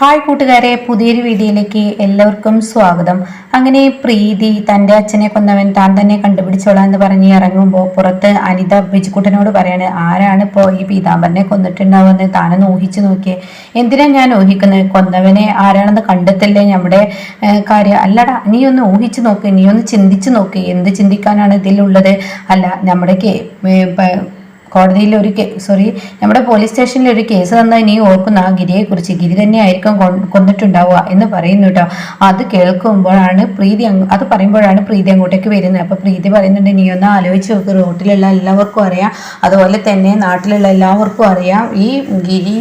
Hi കൂട്ടുകാരെ പുതിയൊരു വീഡിയോയിലേക്ക് എല്ലാവർക്കും സ്വാഗതം. അങ്ങനെ പ്രീതി തന്റെ അച്ഛനെ കൊന്നവൻ താൻ തന്നെ കണ്ടുപിടിച്ചോളാം എന്ന് പറഞ്ഞ് ഇറങ്ങുമ്പോൾ പുറത്ത് അനിത ബിജുക്കുട്ടനോട് പറയാണ് ആരാണ് ഇപ്പോൾ ഈ പീതാംബരനെ കൊന്നിട്ടുണ്ടാവുമെന്ന് താനൊന്ന് ഊഹിച്ചു നോക്കിയേ. എന്തിനാ ഞാൻ ഊഹിക്കുന്നത്? കൊന്നവനെ ആരാണെന്ന് കണ്ടെത്തല്ലേ നമ്മുടെ കാര്യം? അല്ലടാ നീ ഒന്ന് ഊഹിച്ചു നോക്ക് നീ ഒന്ന് ചിന്തിച്ചു നോക്ക്. എന്ത് ചിന്തിക്കാനാണ് ഇതിലുള്ളത്? അല്ല നമ്മുടെ കോടതിയിൽ ഒരു സോറി നമ്മുടെ പോലീസ് സ്റ്റേഷനിൽ ഒരു കേസ് തന്നാൽ നീ ഓർക്കുന്ന ആ ഗിരിയെ കുറിച്ച് ഗിരി തന്നെയായിരിക്കും കൊന്നിട്ടുണ്ടാവുക എന്ന് പറയുന്നു കേട്ടോ. അത് കേൾക്കുമ്പോഴാണ് പ്രീതി അത് പറയുമ്പോഴാണ് പ്രീതി അങ്ങോട്ടേക്ക് വരുന്നത്. അപ്പൊ പ്രീതി പറയുന്നുണ്ട് നീ ഒന്ന് ആലോചിച്ച് നോക്ക്. റോട്ടിലുള്ള എല്ലാവർക്കും അറിയാം. അതുപോലെ തന്നെ നാട്ടിലുള്ള എല്ലാവർക്കും അറിയാം. ഈ ഗിരി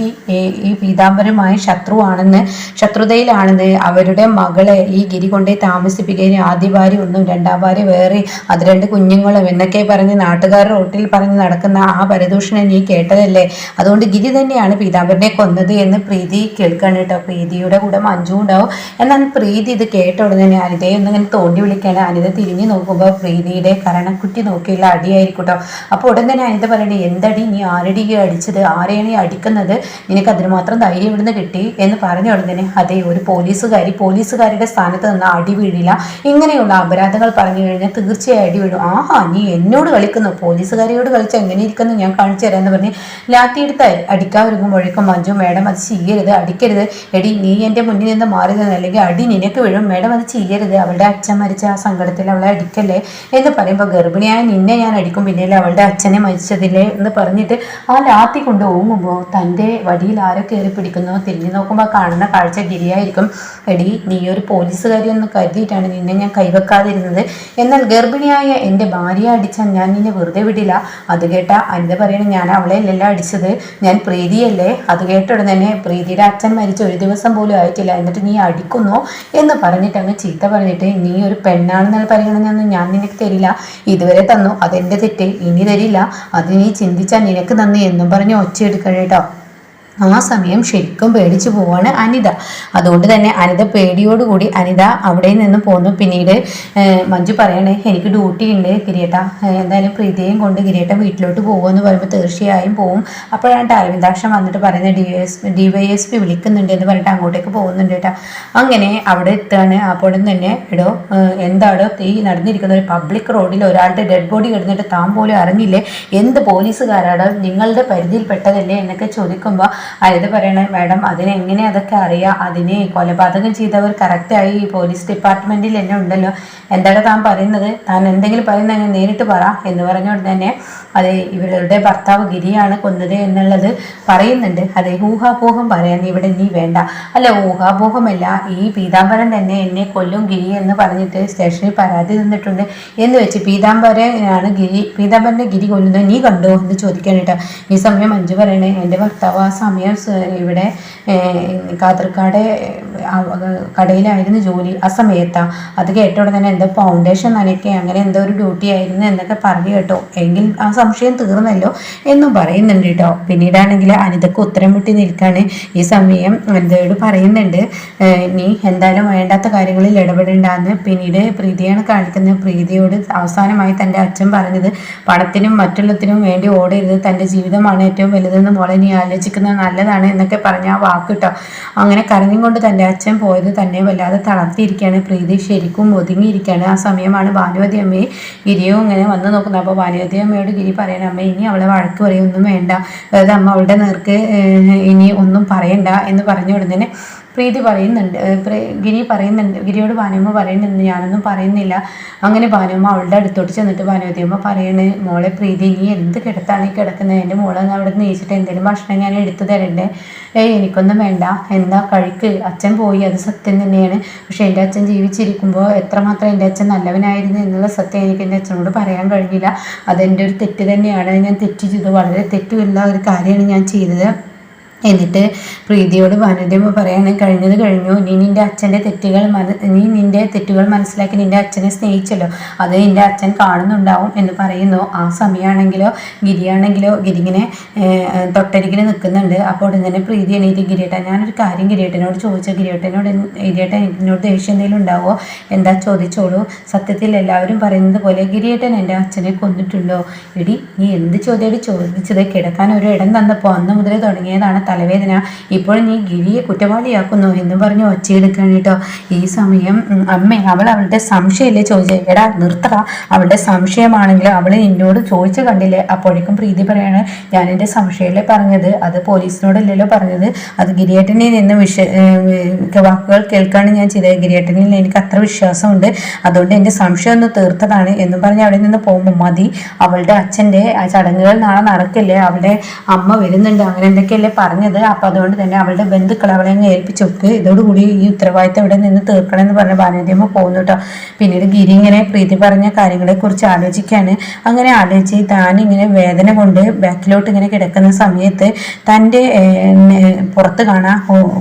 ഈ- പീതാംബരമായ ശത്രുവാണെന്ന് ശത്രുതയിലാണെന്ന്. അവരുടെ മകളെ ഈ ഗിരി കൊണ്ടേ താമസിപ്പിക്കുകയും ആദ്യ ഭാര്യ ഒന്നും രണ്ടാം ഭാര്യ വേറെ അത് രണ്ട് കുഞ്ഞുങ്ങളും എന്നൊക്കെ പറഞ്ഞ് നാട്ടുകാർ റോട്ടിൽ പറഞ്ഞ് നടക്കുന്ന പരദൂഷണം നീ കേട്ടതല്ലേ? അതുകൊണ്ട് ഗിരി തന്നെയാണ് പീതാംബരനെ കൊന്നത് എന്ന് പ്രീതി കേൾക്കാണ് കേട്ടോ. പ്രീതിയുടെ കൂടെ മഞ്ജു ഉണ്ടാവും. എന്നാൽ പ്രീതി ഇത് കേട്ട ഉടനെ തന്നെ അനിതയെ ഒന്നിങ്ങനെ തോണ്ടി വിളിക്കുകയാണ്. അനിത തിരിഞ്ഞു നോക്കുമ്പോൾ പ്രീതിയുടെ കരണക്കുറ്റി നോക്കിയുള്ള അടിയായിരിക്കും കേട്ടോ. അപ്പോൾ ഉടൻ തന്നെ അനിത പറയണേ എന്തടി നീ ആരടി അടിച്ചത്? ആരെയാണ് ഈ അടിക്കുന്നത്? നിനക്ക് അതിന് മാത്രം ധൈര്യം ഇവിടുന്ന് കിട്ടി? എന്ന് പറഞ്ഞ ഉടൻ തന്നെ അതെ ഒരു പോലീസുകാരി പോലീസുകാരുടെ സ്ഥാനത്ത് നിന്ന് അടി വീഴില്ല. ഇങ്ങനെയുള്ള അപരാധങ്ങൾ പറഞ്ഞു കഴിഞ്ഞാൽ തീർച്ചയായും അടി വീഴും. ആഹാ നീ എന്നോട് കളിക്കുന്നു. പോലീസുകാരിയോട് കളിച്ച എങ്ങനെ ഇരിക്കുന്നു? ഞാൻ കാണിച്ചു തരാമെന്ന് പറഞ്ഞ് ലാത്തി എടുത്ത് അടിക്കാൻ ഒരുങ്ങുമ്പോഴേക്കും മഞ്ജു. മേഡം അത് ചെയ്യരുത്. അടിക്കരുത്. എടി നീ എന്റെ മുന്നിൽ നിന്ന് മാറി നിന്ന് അല്ലെങ്കിൽ അടി നിനക്ക് വീഴും. മേഡം അത് ചെയ്യരുത്. അവളുടെ അച്ഛൻ മരിച്ച ആ സങ്കടത്തിൽ അവളെ അടിക്കല്ലേ? എന്ന് പറയുമ്പോൾ ഗർഭിണിയായ നിന്നെ ഞാൻ അടിക്കും. പിന്നീട് അവളുടെ അച്ഛനെ മരിച്ചതില്ലേ എന്ന് പറഞ്ഞിട്ട് ആ ലാത്തി കൊണ്ട് ഓങ്ങുമ്പോൾ തന്റെ വടിയിൽ ആരോ കയറി പിടിക്കുന്നു. തിരിഞ്ഞു നോക്കുമ്പോൾ കാണുന്ന കാഴ്ച ഗിരിയായിരിക്കും. എടി നീ ഒരു പോലീസുകാരി എന്ന് കരുതിയിട്ടാണ് നിന്നെ ഞാൻ കൈവെക്കാതിരുന്നത്. എന്നാൽ ഗർഭിണിയായ എന്റെ ഭാര്യയെ അടിച്ചാൽ ഞാൻ നിന്നെ വെറുതെ വിടില്ല. അത് കേട്ട അനിത പറയണ ഞാൻ അവളെ അല്ലല്ലോ അടിച്ചത്. ഞാൻ പ്രീതിയല്ലേ? അത് കേട്ട തന്നെ പ്രീതിയുടെ അച്ഛൻ മരിച്ച ഒരു ദിവസം പോലും ആയിട്ടില്ല. എന്നിട്ട് നീ അടിക്കുന്നു? എന്ന് പറഞ്ഞിട്ട് അങ്ങ് ചീത്ത പറഞ്ഞിട്ട് നീ ഒരു പെണ്ണാണെന്നുള്ള പരിഗണനയൊന്നും ഞാൻ നിനക്ക് തരില്ല. ഇതുവരെ തന്നു. അതെന്റെ തെറ്റ്. ഇനി തരില്ല. അത് നീ ചിന്തിച്ചാൽ നിനക്ക് തന്നു എന്നും പറഞ്ഞ് ഒച്ചയെടുക്കണം കേട്ടോ ആ സമയം ശരിക്കും പേടിച്ചു പോവാണ് അനിത. അതുകൊണ്ട് തന്നെ അനിത പേടിയോടുകൂടി അനിത അവിടെ നിന്ന് പോന്നു. പിന്നീട് മഞ്ജു പറയണേ എനിക്ക് ഡ്യൂട്ടി ഉണ്ട് കിരീട്ട. എന്തായാലും പ്രീതിയെയും കൊണ്ട് കിരീട്ട വീട്ടിലോട്ട് പോകുമെന്ന് പറയുമ്പോൾ തീർച്ചയായും പോവും. അപ്പോഴാണ് അരവിന്ദാക്ഷം വന്നിട്ട് പറയുന്നത് D S D Y S P വിളിക്കുന്നുണ്ട് എന്ന് പറഞ്ഞിട്ട് അങ്ങോട്ടേക്ക് പോകുന്നുണ്ട് കേട്ടോ. അങ്ങനെ അവിടെ എത്തുകയാണ് അപ്പോൾ തന്നെ എടോ എന്താണ് ഈ നടന്നിരിക്കുന്ന ഒരു പബ്ലിക് റോഡിൽ ഒരാളുടെ ഡെഡ് ബോഡി കിടന്നിട്ട് താൻ പോലും അറിഞ്ഞില്ലേ? എന്ത് പോലീസുകാരാണ് നിങ്ങളുടെ പരിധിയിൽപ്പെട്ടതല്ലേ എന്നൊക്കെ ചോദിക്കുമ്പോൾ അതായത് പറയണേ മാഡം അതിനെങ്ങനെ അതൊക്കെ അറിയാം? അതിനെ കൊലപാതകം ചെയ്തവർ കറക്റ്റായി ഈ പോലീസ് ഡിപ്പാർട്ട്മെന്റിൽ തന്നെ ഉണ്ടല്ലോ. എന്താണ് താൻ പറയുന്നത്? താൻ എന്തെങ്കിലും പറയുന്നത് നേരിട്ട് പറ. എന്ന് പറഞ്ഞുകൊണ്ട് തന്നെ അത് ഇവരുടെ ഭർത്താവ് ഗിരിയാണ് കൊന്നത് എന്നുള്ളത് പറയുന്നുണ്ട്. അതെ ഊഹാപോഹം പറയാൻ ഇവിടെ നീ വേണ്ട. അല്ല ഊഹാപോഹമല്ല ഈ പീതാംബരൻ തന്നെ എന്നെ കൊല്ലും ഗിരി എന്ന് പറഞ്ഞിട്ട് സ്റ്റേഷനിൽ പരാതി തന്നിട്ടുണ്ട്. എന്ന് വെച്ച് പീതാംബരനാണ് ഗിരി പീതാംബരനെ ഗിരി കൊല്ലുന്നത് നീ കണ്ടോ? എന്ന് ചോദിക്കാൻ കേട്ടോ ഈ സമയം മഞ്ജു പറയണേ എന്റെ ഭർത്താവ് ആ സമയം സ് ഇവിടെ കാതർക്കാട് കടയിലായിരുന്നു ജോലി ആ സമയത്താ. അത് കേട്ട ഉടനെ എന്തോ ഫൗണ്ടേഷൻ നനയ്ക്കുക അങ്ങനെ എന്തോ ഒരു ഡ്യൂട്ടി ആയിരുന്നു എന്നൊക്കെ പറഞ്ഞു കേട്ടോ. എങ്കിൽ ആ സംശയം തീർന്നല്ലോ എന്നും പറയുന്നുണ്ട് കേട്ടോ. പിന്നീടാണെങ്കിൽ അനിതക്ക് ഉത്തരം വിട്ടി നിൽക്കാണ് ഈ സമയം. അനിതയോട് പറയുന്നുണ്ട് നീ എന്തായാലും വേണ്ടാത്ത കാര്യങ്ങളിൽ ഇടപെടേണ്ടെന്ന്. പിന്നീട് പ്രീതിയാണ് കാണിക്കുന്നത്. പ്രീതിയോട് അവസാനമായി തന്റെ അച്ഛൻ പറഞ്ഞത് പണത്തിനും മറ്റുള്ളതിനും വേണ്ടി ഓടരുത്. തന്റെ ജീവിതമാണ് ഏറ്റവും വലുതെന്ന് മോളെ നീ ആലോചിക്കുന്നത് നല്ലതാണ് എന്നൊക്കെ പറഞ്ഞ ആ വാക്ക് കേട്ടോ. അങ്ങനെ കരഞ്ഞും കൊണ്ട് തന്റെ അച്ഛൻ പോയത് തന്നെ വല്ലാതെ തളർത്തിയിരിക്കുകയാണ്. പ്രീതി ശരിക്കും ഒതുങ്ങിയിരിക്കുകയാണ്. ആ സമയമാണ് ഭാനുവതി അമ്മയെ ഗിരിയും ഇങ്ങനെ വന്ന് നോക്കുന്നത്. അപ്പോൾ ഭാനുവതി അമ്മയോട് ഗിരി പറയണ അമ്മ ഇനി അവളെ വഴക്ക് പറയൊന്നും വേണ്ട. അതായത് അമ്മ അവളുടെ നേർക്ക് ഇനി ഒന്നും പറയണ്ട എന്ന് പറഞ്ഞ ഉടനെ പ്രീതി പറയുന്നുണ്ട്. ഗിരി പറയുന്നുണ്ട്. ഗിരിയോട് ഭാനുമ്മ പറയുന്നുണ്ട് ഞാനൊന്നും പറയുന്നില്ല. അങ്ങനെ ഭാനുമ്മ അവളുടെ അടുത്തോട്ട് ചെന്നിട്ട് ഭാനുവതി അമ്മ പറയണ് മോളെ പ്രീതി നീ എന്ത് കിടത്താണ് ഈ കിടക്കുന്നത് എന്റെ മോളെ അവിടെ നീച്ചിട്ട് എന്തെങ്കിലും ഭക്ഷണം ഞാൻ എടുത്തു തരണ്ടേ? ഏയ് എനിക്കൊന്നും വേണ്ട. എന്താ കഴിക്ക്? അച്ഛൻ പോയി. അത് സത്യം തന്നെയാണ്. പക്ഷെ എന്റെ അച്ഛൻ ജീവിച്ചിരിക്കുമ്പോൾ എത്രമാത്രം എന്റെ അച്ഛൻ നല്ലവനായിരുന്നു എന്നുള്ള സത്യം എനിക്ക് എന്റെ അച്ഛനോട് പറയാൻ കഴിഞ്ഞില്ല. അതെന്റെ ഒരു തെറ്റ് തന്നെയാണ്. ഞാൻ തെറ്റ് ചെയ്തു വളരെ തെറ്റുമില്ല ഒരു കാര്യമാണ് ഞാൻ ചെയ്തത്. എന്നിട്ട് പ്രീതിയോട് ഭാനുദ്യമ പറയാണ് കഴിഞ്ഞത് കഴിഞ്ഞു. നീ നിന്റെ അച്ഛന്റെ തെറ്റുകൾ മന നീ നിന്റെ തെറ്റുകൾ മനസ്സിലാക്കി നിന്റെ അച്ഛനെ സ്നേഹിച്ചല്ലോ. അത് നിന്റെ അച്ഛൻ കാണുന്നുണ്ടാവും എന്ന് പറയുന്നു. ആ സമയമാണെങ്കിലോ ഗിരിയാണെങ്കിലോ ഗിരിങ്ങനെ തൊട്ടരികിൽ നിൽക്കുന്നുണ്ട്. അപ്പോൾ ഉടൻ തന്നെ പ്രീതി എണീറ്റ് ഗിരിയേട്ടൻ ഞാനൊരു കാര്യം ഗിരിയേട്ടനോട് ചോദിച്ചു. ഗിരിയേട്ടനോട് ഗിരിയേട്ടൻ എന്നോട് ദേഷ്യം എന്തെങ്കിലും ഉണ്ടാവോ? എന്താ ചോദിച്ചോളൂ. സത്യത്തിൽ എല്ലാവരും പറയുന്നത് പോലെ ഗിരിയേട്ടൻ എന്റെ അച്ഛനെ കൊന്നിട്ടുണ്ടോ? ഇടി നീ എന്ത് ചോദ്യമായിട്ട് ചോദിച്ചത്? കിടക്കാൻ ഒരു ഇടം തന്നപ്പോൾ അന്ന് മുതൽ തുടങ്ങിയതാണ് തലവേദന. ഇപ്പോൾ നീ ഗിരിയെ കുറ്റവാളിയാക്കുന്നു എന്ന് പറഞ്ഞു ഒച്ചയെടുക്കുകയാണ് കേട്ടോ. ഈ സമയം അമ്മ അവൾ അവളുടെ സംശയമല്ലേ ചോദിച്ചത് എടാ നിർത്തറ അവളുടെ സംശയമാണെങ്കിൽ അവൾ എന്നോട് ചോദിച്ചു കണ്ടില്ലേ? അപ്പോഴേക്കും പ്രീതി പറയാണ് ഞാൻ എന്റെ സംശയമല്ലേ പറഞ്ഞത്? അത് പോലീസിനോടല്ലല്ലോ പറഞ്ഞത്? അത് ഗിരിയേട്ടനിൽ നിന്ന് വിഷ വാക്കുകൾ കേൾക്കാണ് ഞാൻ ചെയ്തത്. ഗിരിയേട്ടനിൽ എനിക്ക് അത്ര വിശ്വാസമുണ്ട്. അതുകൊണ്ട് എന്റെ സംശയം ഒന്ന് തീർത്തതാണ് എന്ന് പറഞ്ഞ് അവിടെ നിന്ന് പോകുമ്പോൾ മതി. അവളുടെ അച്ഛന്റെ ചടങ്ങുകൾ നാളെ നടക്കില്ലേ? അവളുടെ അമ്മ വരുന്നുണ്ട്. അങ്ങനെ എന്തൊക്കെയല്ലേ പറഞ്ഞത്. അപ്പം അതുകൊണ്ട് തന്നെ അവളുടെ ബന്ധുക്കൾ അവളെ അങ്ങ് ഏൽപ്പിച്ചു വെക്ക് ഇതോടുകൂടി ഈ ഉത്തരവാദിത്തം ഇവിടെ നിന്ന് തീർക്കണം എന്ന് പറഞ്ഞ ഭാനുദ്യമ പോകുന്നു കേട്ടോ പിന്നീട് ഗിരി ഇങ്ങനെ പ്രീതി പറഞ്ഞ കാര്യങ്ങളെക്കുറിച്ച് ആലോചിക്കുകയാണ് അങ്ങനെ ആലോചിച്ച് താൻ ഇങ്ങനെ വേദന കൊണ്ട് ബാക്കിലോട്ട് ഇങ്ങനെ കിടക്കുന്ന സമയത്ത് തന്റെ പുറത്ത് കാണാൻ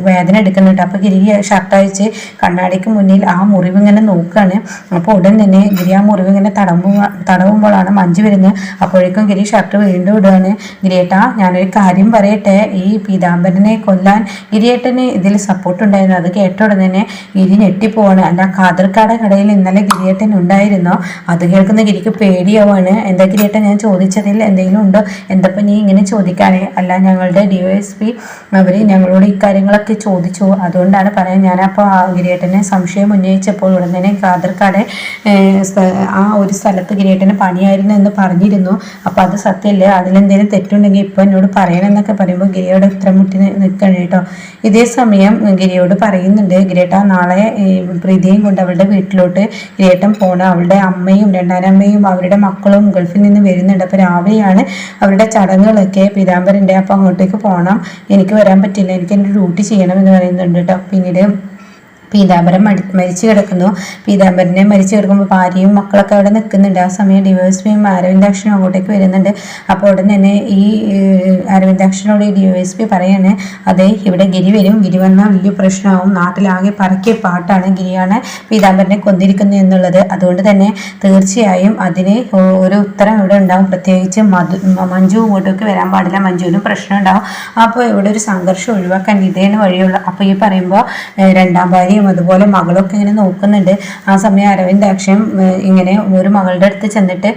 വേദന എടുക്കുന്നുണ്ട് അപ്പോൾ ഗിരി ഷർട്ട് അയച്ച് കണ്ണാടിക്ക് മുന്നിൽ ആ മുറിവ് ഇങ്ങനെ നോക്കുകയാണ് അപ്പോൾ ഉടൻ തന്നെ ഗിരി ആ മുറിവ് ഇങ്ങനെ തടമ്പു തടവുമ്പോഴാണ് മഞ്ജു വരുന്നത്. അപ്പോഴേക്കും ഗിരി ഷർട്ട് വീണ്ടും ഇടുകയാണ് ഗിരിയേട്ടാ ഞാനൊരു കാര്യം പറയട്ടെ. ഈ പീതാംബരനെ കൊല്ലാൻ ഗിരിയേട്ടന് ഇതിൽ സപ്പോർട്ട് ഉണ്ടായിരുന്നു. അത് കേട്ട ഉടനെ ഗിരി ഞെട്ടിപ്പോവാണ്. അല്ല കാതർക്കാട് കടയിൽ ഇന്നലെ ഗിരിയേട്ടൻ ഉണ്ടായിരുന്നോ? അത് കേൾക്കുന്ന ഗിരിക്ക് പേടിയാവാണ്. എന്താ ഗിരിയേട്ടൻ ഞാൻ ചോദിച്ചതിൽ എന്തെങ്കിലും ഉണ്ടോ? എന്തപ്പം നീ ഇങ്ങനെ ചോദിക്കാനേ? അല്ല ഞങ്ങളുടെ ഡി എസ് പി അവർ ഞങ്ങളോട് ഇക്കാര്യങ്ങളൊക്കെ ചോദിച്ചു. അതുകൊണ്ടാണ് പറയാൻ ഞാനപ്പോൾ ആ ഗിരിയേട്ടനെ സംശയം ഉന്നയിച്ചപ്പോൾ ഉടനെ കാതർക്കാട് ആ ഒരു സ്ഥലത്ത് ഗിരിയേട്ടന് പണിയായിരുന്നു എന്ന് പറഞ്ഞിരുന്നു. അപ്പോൾ അത് സത്യമല്ലേ അതിലെന്തെങ്കിലും തെറ്റുണ്ടെങ്കിൽ ഇപ്പോൾ എന്നോട് പറയണമെന്നൊക്കെ പറയുമ്പോൾ ഗിരിയോട് ഉത്തരം മുട്ടി നിൽക്കണം കേട്ടോ. ഇതേ സമയം ഗിരിയോട് പറയുന്നുണ്ട് ഗിരിയേട്ട നാളെ പ്രീതിയും കൊണ്ട് അവളുടെ വീട്ടിലോട്ട് ഗിരിയേട്ടൻ പോകണം അവളുടെ അമ്മയും രണ്ടാനമ്മയും അവരുടെ മക്കളും ഗൾഫിൽ നിന്ന് വരുന്നുണ്ട്. അപ്പോൾ രാവിലെയാണ് അവരുടെ ചടങ്ങുകളൊക്കെ പീതാംബരന്റെ അപ്പോൾ അങ്ങോട്ടേക്ക് പോകണം എനിക്ക് വരാൻ പറ്റില്ല. എനിക്ക് എന്റെ ഡ്യൂട്ടി ചെയ്യണം എന്ന് പറയുന്നുണ്ട് കേട്ടോ. പിന്നീട് പീതാംബരം മടി മരിച്ചു കിടക്കുന്നു. പീതാംബരനെ മരിച്ചു കിടക്കുമ്പോൾ ഭാര്യയും മക്കളൊക്കെ അവിടെ നിൽക്കുന്നുണ്ട്. ആ സമയം ഡിവൈഎസ്പിയും അരവിന്ദാക്ഷനും അങ്ങോട്ടേക്ക് വരുന്നുണ്ട്. അപ്പോൾ ഉടൻ തന്നെ ഈ അരവിന്ദാക്ഷനോട് ഈ ഡിവൈഎസ്പി പറയാണ്. അതെ ഇവിടെ ഗിരി വരും. ഗിരി വന്നാൽ വലിയ പ്രശ്നമാവും. നാട്ടിലാകെ പറക്കിയ പാട്ടാണ് ഗിരിയാണ് പീതാംബരനെ കൊന്നിരിക്കുന്നത് എന്നുള്ളത്. അതുകൊണ്ട് തന്നെ തീർച്ചയായും അതിന് ഒരു ഉത്തരം ഇവിടെ ഉണ്ടാവും. പ്രത്യേകിച്ച് മധു മഞ്ജു ഇങ്ങോട്ടേക്ക് വരാൻ പാടില്ല. മഞ്ജുവിനും പ്രശ്നം ഉണ്ടാവും. അപ്പോൾ ഇവിടെ ഒരു സംഘർഷം ഒഴിവാക്കാൻ ഇതേന്ന് വഴിയുള്ള അപ്പോൾ ഈ പറയുമ്പോൾ രണ്ടാം രണ്ടാം ഭാര്യയും അതുപോലെ മകളൊക്കെ ഇങ്ങനെ നോക്കുന്നുണ്ട്. ആ സമയം അരവിന്ദ് അക്ഷയം ഇങ്ങനെ ഒരു മകളുടെ അടുത്ത് ചെന്നിട്ട്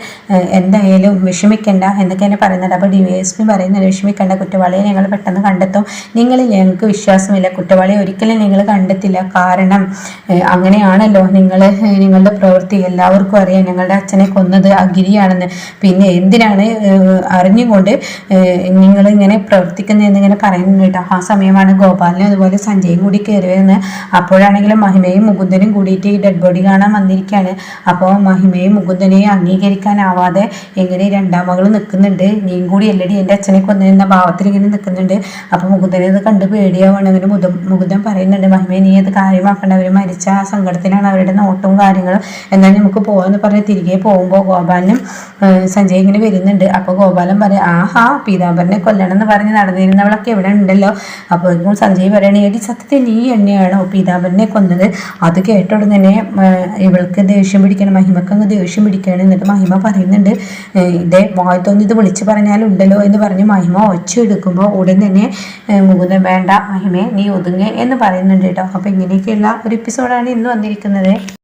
എന്തായാലും വിഷമിക്കണ്ട എന്നൊക്കെ എന്നെ പറയുന്നുണ്ട്. അപ്പോൾ ഡി വി എസ് പി പറയുന്നുണ്ട് വിഷമിക്കേണ്ട കുറ്റവാളിയെ ഞങ്ങൾ പെട്ടെന്ന് കണ്ടെത്തും. നിങ്ങളിൽ ഞങ്ങൾക്ക് വിശ്വാസമില്ല കുറ്റവാളിയെ ഒരിക്കലും നിങ്ങൾ കണ്ടെത്തില്ല. കാരണം അങ്ങനെയാണല്ലോ നിങ്ങൾ നിങ്ങളുടെ പ്രവൃത്തി. എല്ലാവർക്കും അറിയാം ഞങ്ങളുടെ അച്ഛനെ കൊന്നത് അഗിരിയാണെന്ന്. ഗിരിയാണെന്ന് പിന്നെ എന്തിനാണ് അറിഞ്ഞുകൊണ്ട് നിങ്ങൾ ഇങ്ങനെ പ്രവർത്തിക്കുന്നതെന്ന് ഇങ്ങനെ പറയുന്നുണ്ട് കേട്ടോ. ആ സമയമാണ് ഗോപാലിനും അതുപോലെ സഞ്ജയും കൂടി കയറി വരുന്നത് അപ്പോഴാണെങ്കിലും മഹിമയും മുകുന്ദനും കൂടിയിട്ട് ഈ ഡെഡ് ബോഡി കാണാൻ വന്നിരിക്കുകയാണ് അപ്പോൾ മഹിമയും മുകുന്ദനെയും അംഗീകരിക്കാനാവാതെ എങ്ങനെ രണ്ടാം മകൾ നിൽക്കുന്നുണ്ട് നീയും കൂടി എല്ലടി എന്റെ അച്ഛനെ കൊന്നിരുന്ന ഭാവത്തിൽ ഇങ്ങനെ നിൽക്കുന്നുണ്ട് അപ്പോൾ മുകുന്ദനെ അത് കണ്ട് പേടിയാവാണ് അവന് മുത മുകുന്ദൻ പറയുന്നുണ്ട് മഹിമയെ നീ അത് കാര്യമാക്കേണ്ട. അവർ മരിച്ച ആ സങ്കടത്തിലാണ് അവരുടെ നോട്ടവും കാര്യങ്ങളും. എന്നാൽ നമുക്ക് പോകാമെന്ന് പറഞ്ഞ് തിരികെ പോകുമ്പോൾ ഗോപാലനും സഞ്ജയ് ഇങ്ങനെ വരുന്നുണ്ട്. അപ്പോൾ ഗോപാലൻ പറയും ആഹാ പീതാംബരനെ കൊല്ലണം എന്ന് പറഞ്ഞ് നടന്നിരുന്നവളൊക്കെ ഇവിടെ ഉണ്ടല്ലോ. അപ്പോൾ സഞ്ജയ് പറയണേ എടി സത്യത്തിൽ നീ എന്നെയാണോ പീതാംബരനെ കൊന്നത്. അത് കേട്ട തന്നെ ഇവൾക്ക് ദേഷ്യം പിടിക്കണം മഹിമക്ക് അങ്ങ് ദേഷ്യം പിടിക്കുകയാണ് എന്നിട്ട് മഹിമ പറയുന്നുണ്ട് ഇതേ വായത്തൊന്ന് ഇത് വിളിച്ച് പറഞ്ഞാലുണ്ടല്ലോ എന്ന് പറഞ്ഞ് മഹിമ ഒച്ച എടുക്കുമ്പോൾ ഉടൻ തന്നെ മുകുന്ദൻ വേണ്ട മഹിമേ നീ ഒതുങ്ങ് എന്ന് പറയുന്നുണ്ട് കേട്ടോ. അപ്പോൾ ഇങ്ങനെയൊക്കെയുള്ള ഒരു എപ്പിസോഡാണ് ഇന്ന് വന്നിരിക്കുന്നത്.